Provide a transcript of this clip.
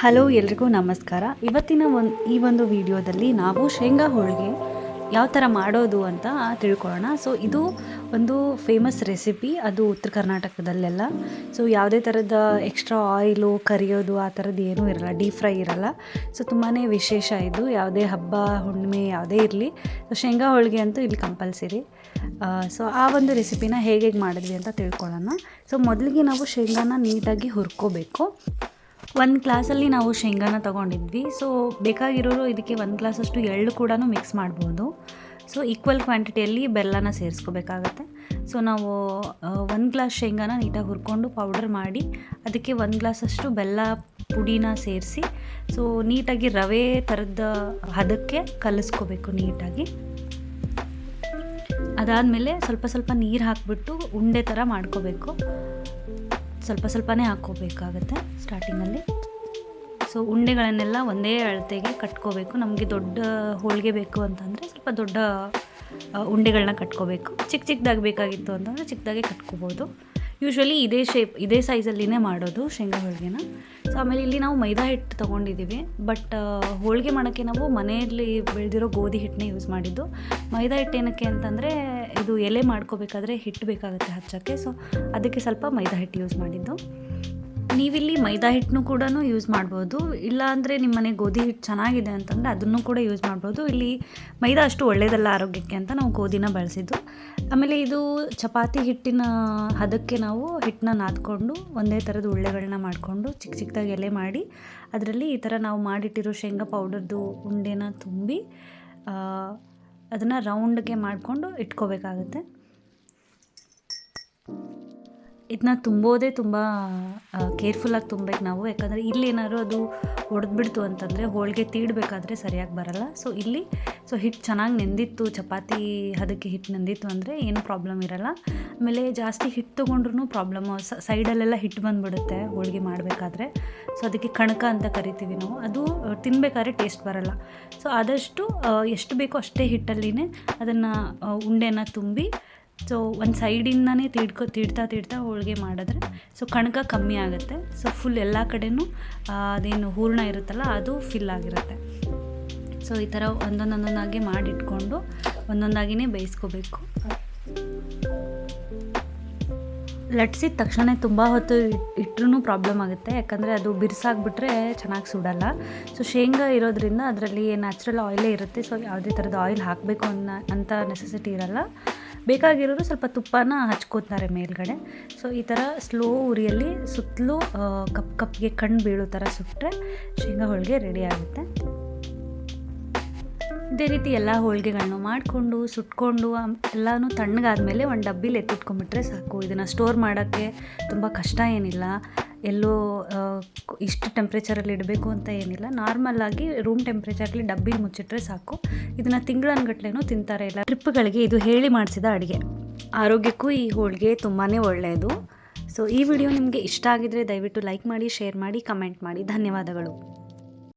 Hello ಎಲ್ರಿಗೂ ನಮಸ್ಕಾರ. ಇವತ್ತಿನ ಒಂದು, ಈ ಒಂದು ವಿಡಿಯೋದಲ್ಲಿ ನಾವು ಶೇಂಗಾ ಹೋಳಿಗೆ ಯಾವ ಥರ ಮಾಡೋದು ಅಂತ ತಿಳ್ಕೊಳ್ಳೋಣ. ಸೊ ಇದು ಒಂದು ಫೇಮಸ್ ರೆಸಿಪಿ ಅದು ಉತ್ತರ ಕರ್ನಾಟಕದಲ್ಲೆಲ್ಲ. ಸೊ ಯಾವುದೇ ಥರದ ಎಕ್ಸ್ಟ್ರಾ ಆಯಿಲು ಕರಿಯೋದು ಆ ಥರದ್ದು ಏನೂ ಇರಲ್ಲ. ಡೀಪ್ ಫ್ರೈ ಇರಲ್ಲ. ಸೊ ತುಂಬಾ ವಿಶೇಷ ಇದು. ಯಾವುದೇ ಹಬ್ಬ, ಹುಣ್ಣಿಮೆ ಯಾವುದೇ ಇರಲಿ. ಸೊ ಶೇಂಗಾ ಹೋಳಿಗೆ ಅಂತೂ ಇಲ್ಲಿ ಕಂಪಲ್ಸರಿ ಸೊ ಆ ಒಂದು ರೆಸಿಪಿನ ಹೇಗೆ ಹೇಗೆ ಮಾಡಿದ್ವಿ ಅಂತ ತಿಳ್ಕೊಳ್ಳೋಣ. ಸೊ ಮೊದಲಿಗೆ ನಾವು ಶೇಂಗಾನ ನೀಟಾಗಿ ಹುರ್ಕೋಬೇಕು. ಒಂದು ಗ್ಲಾಸಲ್ಲಿ ನಾವು ಶೇಂಗಾನ ತೊಗೊಂಡಿದ್ವಿ. ಸೊ ಬೇಕಾಗಿರೋರು ಇದಕ್ಕೆ ಒಂದು ಗ್ಲಾಸಷ್ಟು ಎಳ್ಳು ಕೂಡ ಮಿಕ್ಸ್ ಮಾಡ್ಬೋದು. ಸೊ ಈಕ್ವಲ್ ಕ್ವಾಂಟಿಟಿಯಲ್ಲಿ ಬೆಲ್ಲನ ಸೇರಿಸ್ಕೋಬೇಕಾಗತ್ತೆ. ಸೊ ನಾವು ಒಂದು ಗ್ಲಾಸ್ ಶೇಂಗಾನ ನೀಟಾಗಿ ಹುರ್ಕೊಂಡು ಪೌಡರ್ ಮಾಡಿ ಅದಕ್ಕೆ ಒಂದು ಗ್ಲಾಸಷ್ಟು ಬೆಲ್ಲ ಪುಡಿನ ಸೇರಿಸಿ ಸೊ ನೀಟಾಗಿ ರವೆ ಥರದ ಹದಕ್ಕೆ ಕಲಿಸ್ಕೋಬೇಕು ನೀಟಾಗಿ. ಅದಾದಮೇಲೆ ಸ್ವಲ್ಪ ಸ್ವಲ್ಪ ನೀರು ಹಾಕಿಬಿಟ್ಟು ಉಂಡೆ ಥರ ಮಾಡ್ಕೋಬೇಕು. ಸ್ವಲ್ಪ ಸ್ವಲ್ಪನೇ ಹಾಕ್ಕೋಬೇಕಾಗತ್ತೆ ಸ್ಟಾರ್ಟಿಂಗಲ್ಲಿ. ಸೊ ಉಂಡೆಗಳನ್ನೆಲ್ಲ ಒಂದೇ ಅಳತೆಗೆ ಕಟ್ಕೋಬೇಕು. ನಮಗೆ ದೊಡ್ಡ ಹೋಳಿಗೆ ಬೇಕು ಅಂತಂದರೆ ಸ್ವಲ್ಪ ದೊಡ್ಡ ಉಂಡೆಗಳನ್ನ ಕಟ್ಕೋಬೇಕು. ಚಿಕ್ಕ ಚಿಕ್ಕದಾಗಿ ಬೇಕಾಗಿತ್ತು ಅಂತಂದರೆ ಚಿಕ್ಕದಾಗೆ ಕಟ್ಕೋಬೋದು. ಯೂಶ್ವಲಿ ಇದೇ ಶೇಪ್ ಇದೇ ಸೈಜಲ್ಲಿನೇ ಮಾಡೋದು ಶೇಂಗಾ ಹೋಳಿಗೆನ. ಸೊ ಆಮೇಲೆ ಇಲ್ಲಿ ನಾವು ಮೈದಾ ಹಿಟ್ಟು ತೊಗೊಂಡಿದ್ದೀವಿ. ಬಟ್ ಹೋಳಿಗೆ ಮಾಡೋಕ್ಕೆ ನಾವು ಮನೆಯಲ್ಲಿ ಬೆಳೆದಿರೋ ಗೋಧಿ ಹಿಟ್ಟನ್ನೇ ಯೂಸ್ ಮಾಡಿದ್ದು. ಮೈದಾ ಹಿಟ್ಟು ಏನಕ್ಕೆ ಅಂತಂದರೆ ಇದು ಎಲೆ ಮಾಡ್ಕೋಬೇಕಾದ್ರೆ ಹಿಟ್ಟು ಬೇಕಾಗುತ್ತೆ ಹಚ್ಚೋಕ್ಕೆ. ಸೊ ಅದಕ್ಕೆ ಸ್ವಲ್ಪ ಮೈದಾ ಹಿಟ್ಟು ಯೂಸ್ ಮಾಡಿದ್ದು. ನೀವಿಲ್ಲಿ ಮೈದಾ ಹಿಟ್ಟನ್ನು ಕೂಡ ಯೂಸ್ ಮಾಡ್ಬೋದು. ಇಲ್ಲ ಅಂದರೆ ನಿಮ್ಮ ಮನೆ ಗೋಧಿ ಹಿಟ್ಟು ಚೆನ್ನಾಗಿದೆ ಅಂತಂದರೆ ಅದನ್ನು ಕೂಡ ಯೂಸ್ ಮಾಡ್ಬೋದು. ಇಲ್ಲಿ ಮೈದಾ ಅಷ್ಟು ಒಳ್ಳೆಯದಲ್ಲ ಆರೋಗ್ಯಕ್ಕೆ ಅಂತ ನಾವು ಗೋಧಿನ ಬಳಸಿದ್ದು. ಆಮೇಲೆ ಇದು ಚಪಾತಿ ಹಿಟ್ಟಿನ ಹದಕ್ಕೆ ನಾವು ಹಿಟ್ಟನ್ನ ನಾದ್ಕೊಂಡು ಒಂದೇ ಥರದ ಉಳ್ಳೆಗಳನ್ನ ಮಾಡಿಕೊಂಡು ಚಿಕ್ಕ ಚಿಕ್ಕದಾಗಿ ಎಲೆ ಮಾಡಿ ಅದರಲ್ಲಿ ಈ ಥರ ನಾವು ಮಾಡಿಟ್ಟಿರೋ ಶೇಂಗಾ ಪೌಡರ್ದು ಉಂಡೆನ ತುಂಬಿ ಅದನ್ನು ರೌಂಡ್ಗೆ ಮಾಡಿಕೊಂಡು ಇಟ್ಕೋಬೇಕಾಗುತ್ತೆ. ಇದನ್ನ ತುಂಬೋದೇ ತುಂಬ ಕೇರ್ಫುಲ್ಲಾಗಿ ತುಂಬಬೇಕು ನಾವು. ಯಾಕಂದರೆ ಇಲ್ಲಿ ಏನಾದ್ರು ಅದು ಒಡೆದ್ಬಿಡ್ತು ಅಂತಂದರೆ ಹೋಳಿಗೆ ತೀಡಬೇಕಾದ್ರೆ ಸರಿಯಾಗಿ ಬರಲ್ಲ. ಸೊ ಇಲ್ಲಿ ಸೊ ಹಿಟ್ಟು ಚೆನ್ನಾಗಿ ನೆಂದಿತ್ತು. ಚಪಾತಿ ಅದಕ್ಕೆ ಹಿಟ್ಟು ನೆಂದಿತ್ತು ಅಂದರೆ ಏನು ಪ್ರಾಬ್ಲಮ್ ಇರಲ್ಲ. ಆಮೇಲೆ ಜಾಸ್ತಿ ಹಿಟ್ಟು ತೊಗೊಂಡ್ರೂ ಪ್ರಾಬ್ಲಮ್ಮು ಸೈಡಲ್ಲೆಲ್ಲ ಹಿಟ್ಟು ಬಂದುಬಿಡುತ್ತೆ ಹೋಳಿಗೆ ಮಾಡಬೇಕಾದ್ರೆ. ಸೊ ಅದಕ್ಕೆ ಕಣಕ ಅಂತ ಕರಿತೀವಿ ನಾವು. ಅದು ತಿನ್ನಬೇಕಾದ್ರೆ ಟೇಸ್ಟ್ ಬರಲ್ಲ. ಸೊ ಆದಷ್ಟು ಎಷ್ಟು ಬೇಕೋ ಅಷ್ಟೇ ಹಿಟ್ಟಲ್ಲಿನೇ ಅದನ್ನು ಉಂಡೆನ ತುಂಬಿ ಸೊ ಒಂದು ಸೈಡಿಂದನೇ ತೀಡ್ಕೊ ತೀಡ್ತಾ ತೀಡ್ತಾ ಹೋಳಿಗೆ ಮಾಡಿದ್ರೆ ಸೊ ಕಣಕ ಕಮ್ಮಿ ಆಗುತ್ತೆ. ಸೊ ಫುಲ್ ಎಲ್ಲ ಕಡೆಯೂ ಅದೇನು ಹೂರ್ಣ ಇರುತ್ತಲ್ಲ, ಅದು ಫಿಲ್ ಆಗಿರುತ್ತೆ. ಸೊ ಈ ಥರ ಒಂದೊಂದೊಂದೊಂದಾಗಿ ಮಾಡಿಟ್ಕೊಂಡು ಒಂದೊಂದಾಗಿನೇ ಬೇಯಿಸ್ಕೋಬೇಕು. ಲಟ್ಸಿದ ತಕ್ಷಣ ತುಂಬ ಹೊತ್ತು ಇಟ್ಟರೂ ಪ್ರಾಬ್ಲಮ್ ಆಗುತ್ತೆ. ಯಾಕಂದರೆ ಅದು ಬಿರ್ಸಾಗ್ಬಿಟ್ರೆ ಚೆನ್ನಾಗಿ ಸುಡಲ್ಲ. ಸೊ ಶೇಂಗಾ ಇರೋದ್ರಿಂದ ಅದರಲ್ಲಿ ನ್ಯಾಚುರಲ್ ಆಯಿಲೇ ಇರುತ್ತೆ. ಸೊ ಯಾವುದೇ ಥರದ ಆಯಿಲ್ ಹಾಕಬೇಕು ಅನ್ನೋ ಅಂತ ನೆಸೆಸಿಟಿ ಇರಲ್ಲ. ಬೇಕಾಗಿರೋರು ಸ್ವಲ್ಪ ತುಪ್ಪನ ಹಚ್ಕೋತಾರೆ ಮೇಲ್ಗಡೆ. ಸೊ ಈ ಥರ ಸ್ಲೋ ಉರಿಯಲ್ಲಿ ಸುತ್ತಲೂ ಕಪ್ ಕಪ್ಗೆ ಕಣ್ಣು ಬೀಳೋ ಥರ ಸುಟ್ಟರೆ ಶೇಂಗಾ ಹೋಳಿಗೆ ರೆಡಿ ಆಗುತ್ತೆ. ಇದೇ ರೀತಿ ಎಲ್ಲ ಹೋಳಿಗೆಗಳನ್ನು ಮಾಡಿಕೊಂಡು, ಸುಟ್ಕೊಂಡು ಎಲ್ಲನೂ ತಣ್ಣಗಾದ್ಮೇಲೆ ಒಂದು ಡಬ್ಬಿಲಿ ಎತ್ತಿಟ್ಕೊಂಡ್ಬಿಟ್ರೆ ಸಾಕು. ಇದನ್ನು ಸ್ಟೋರ್ ಮಾಡೋಕ್ಕೆ ತುಂಬ ಕಷ್ಟ ಏನಿಲ್ಲ. ಎಲ್ಲೋ ಇಷ್ಟು ಟೆಂಪ್ರೇಚರಲ್ಲಿ ಇಡಬೇಕು ಅಂತ ಏನಿಲ್ಲ. ನಾರ್ಮಲಾಗಿ ರೂಮ್ ಟೆಂಪ್ರೇಚರಲ್ಲಿ ಡಬ್ಬಿ ಮುಚ್ಚಿಟ್ರೆ ಸಾಕು. ಇದನ್ನು ತಿಂಗಳನ್ಗಟ್ಲೆನೂ ತಿಂತಾರೆ ಇಲ್ಲ. ಟ್ರಿಪ್ಗಳಿಗೆ ಇದು ಹೇಳಿ ಮಾಡಿಸಿದ ಅಡುಗೆ. ಆರೋಗ್ಯಕ್ಕೂ ಈ ಹೋಳಿಗೆ ತುಂಬಾ ಒಳ್ಳೆಯದು. ಸೊ ಈ ವಿಡಿಯೋ ನಿಮಗೆ ಇಷ್ಟ ಆಗಿದರೆ ದಯವಿಟ್ಟು ಲೈಕ್ ಮಾಡಿ ಶೇರ್ ಮಾಡಿ ಕಮೆಂಟ್ ಮಾಡಿ. ಧನ್ಯವಾದಗಳು.